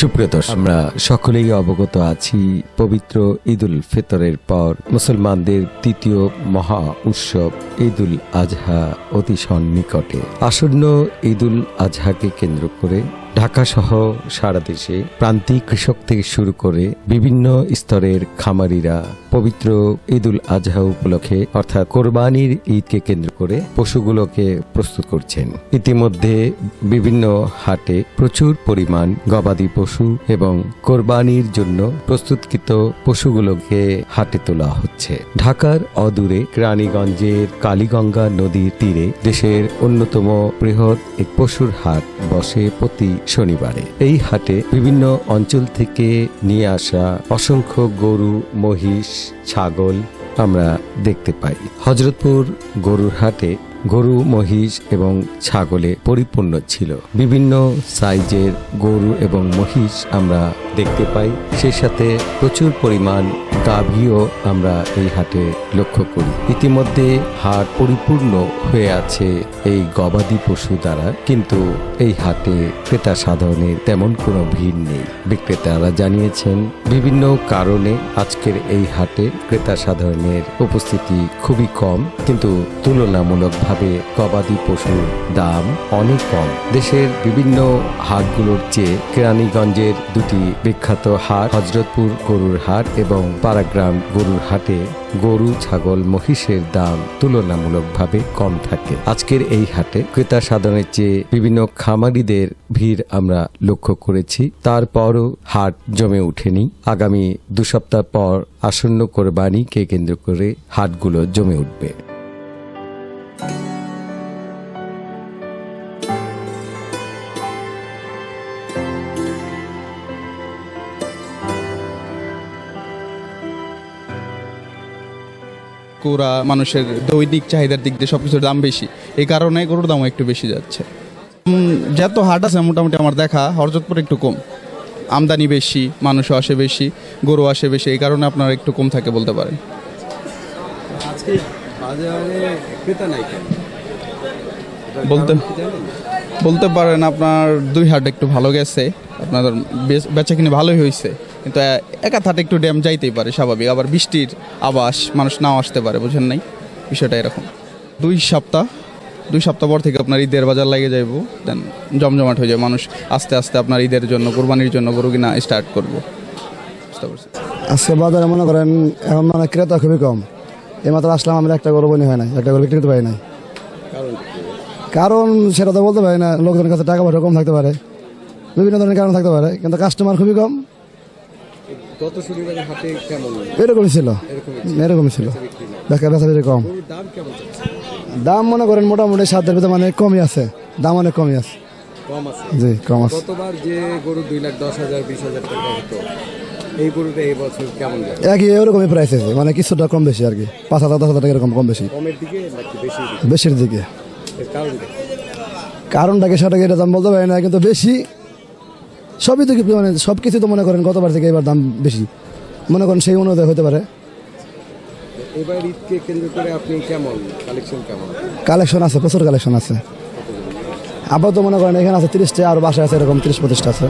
সুপ্রিয় দর্শক, আমরা সকলেই অবগত আছি পবিত্র ঈদুল ফিতরের পর মুসলমানদের তৃতীয় মহা উৎসব ঈদুল আজহা অতি সন্নিকটে। আসন্ন ঈদুল আজহাকে কেন্দ্র করে ঢাকা সহ সারা দেশে প্রান্তিক কৃষক থেকে শুরু করে বিভিন্ন স্তরের খামারিরা পবিত্র ঈদুল আজহা উপলক্ষে, অর্থাৎ কোরবানির ঈদকে কেন্দ্র করে পশুগুলোকে প্রস্তুত করছেন। ইতিমধ্যে বিভিন্ন হাটে প্রচুর পরিমাণ গবাদি পশু এবং কোরবানির জন্য প্রস্তুতকৃত পশুগুলোকে হাটে তোলা হচ্ছে। ঢাকার অদূরে রানীগঞ্জের কালীগঙ্গা নদীর তীরে দেশের অন্যতম বৃহৎ এক পশুর হাট বসে প্রতি শনিবারে। এই হাটে বিভিন্ন অঞ্চল থেকে নিয়ে আসা অসংখ্য গরু, মহিষ, ছাগল আমরা দেখতে পাই। হজরতপুর গরুর হাটে গরু, মহিষ এবং ছাগলে পরিপূর্ণ ছিল। বিভিন্ন সাইজের গরু এবং মহিষ আমরা দেখতে পাই। সেই সাথে প্রচুর পরিমাণ গাভীও আমরা এই হাটে লক্ষ্য করি। ইতিমধ্যে হাট পরিপূর্ণ হয়ে আছে এই গবাদি পশু দ্বারা। কিন্তু এই হাটে ক্রেতা সাধারণের তেমন কোনো ভিড় নেই। বিক্রেতারা জানিয়েছেন, বিভিন্ন কারণে আজকের এই হাটে ক্রেতা সাধারণের উপস্থিতি খুবই কম। কিন্তু তুলনামূলকভাবে গবাদি পশুর দাম অনেক কম। দেশের বিভিন্ন হাটগুলোর চেয়ে কেরানীগঞ্জের দুটি বিখ্যাত হাট হজরতপুর গরুর হাট এবং পারাগ্রাম গরুর হাটে গরু, ছাগল, মহিষের দাম তুলনামূলকভাবে কম থাকে। আজকের এই হাটে ক্রেতা সাধারণের চেয়ে বিভিন্ন খামারিদের ভিড় আমরা লক্ষ্য করেছি। তারপরও হাট জমে ওঠেনি। আগামী দু সপ্তাহ পর আসন্ন কোরবানিকে কেন্দ্র করে হাটগুলো জমে উঠবে। কুড়া মানুষের দৈনিক চাহিদার দিক দিয়ে সবকিছুর দাম বেশি। এই কারণে গরুর দামও একটু বেশি যাচ্ছে। যত হাট আছে মোটামুটি আমার দেখা হরজতপুর একটু কম। আমদানি বেশি মানুষও আসে বেশি গরু আসে বেশি এই কারণে আপনার একটু কম থাকে বলতে পারেন। বলতে বলতে পারেন আপনার দুই হাট একটু ভালো গেছে। আপনার বেচ- কিনে ভালোই হয়েছে কিন্তু একা হাটে একটু ড্যাম যাইতেই পারে স্বাভাবিক। আবার বৃষ্টির আবাস মানুষ নাও আসতে পারে বুঝেন নাই? বিষয়টা এরকম। দুই সপ্তাহ দুই সপ্তাহ পর থেকে আপনার ঈদের বাজার লাগে যাইব। দেন জমজমাট হয়ে যায় মানুষ আস্তে আস্তে আপনার ঈদের জন্য কোরবানির জন্য গরু কিনা স্টার্ট করব। বুঝতে পারছি আজকে বাজারে মনে করেন এখন মানে ক্রেতা খুবই কম। এই মাত্র আসলাম আমরা একটা গরু বনি হয় না একটা গরু বিক্রি করতে পারি নাই। কারণ সেটা তো বলতে পারি না লোকজনের কাছে টাকা পয়সা কম থাকতে পারে। বিভিন্ন ধরনের কারণ থাকতে পারে কিন্তু কাস্টমার খুবই কম। গত শনিবারের হাটে কেমন? এরকমই ছিল। এরকমই ছিল। বেকার বেচা বিক্রি কম। দাম মনে করেন মোটামুটি সাতের ভিতরে মানে কমই আছে। দাম অনেক কমই আছে। জি কম আছে। গতবার যে গরু দুই লাখ দশ হাজার বিশ হাজার টাকা হতো এই গরুটা এই বছর কেমন একই ওরকমই প্রাইস আছে মানে কিছুটা কম বেশি আর কি। পাঁচ হাজার দশ হাজার টাকা এরকম কম বেশি। কমের দিকে বেশি বেশির দিকে? কি? কারণটাকে সেটাকে এটা দাম বলতে পারি না কিন্তু বেশি সবই তো মানে সব কিছু তো মনে করেন গতবার থেকে এবার দাম বেশি। মনে করেন সেই অনুযায়ী হতে পারে। এবার ঈদকে কেন্দ্র করে আপনি কেমন? কালেকশন কেমন? কালেকশন আছে প্রচুর কালেকশন আছে। আপাতত মনে করেন এখানে আছে তিরিশটা আর বাসায় আছে এরকম তিরিশ পঁচিশটা আছে।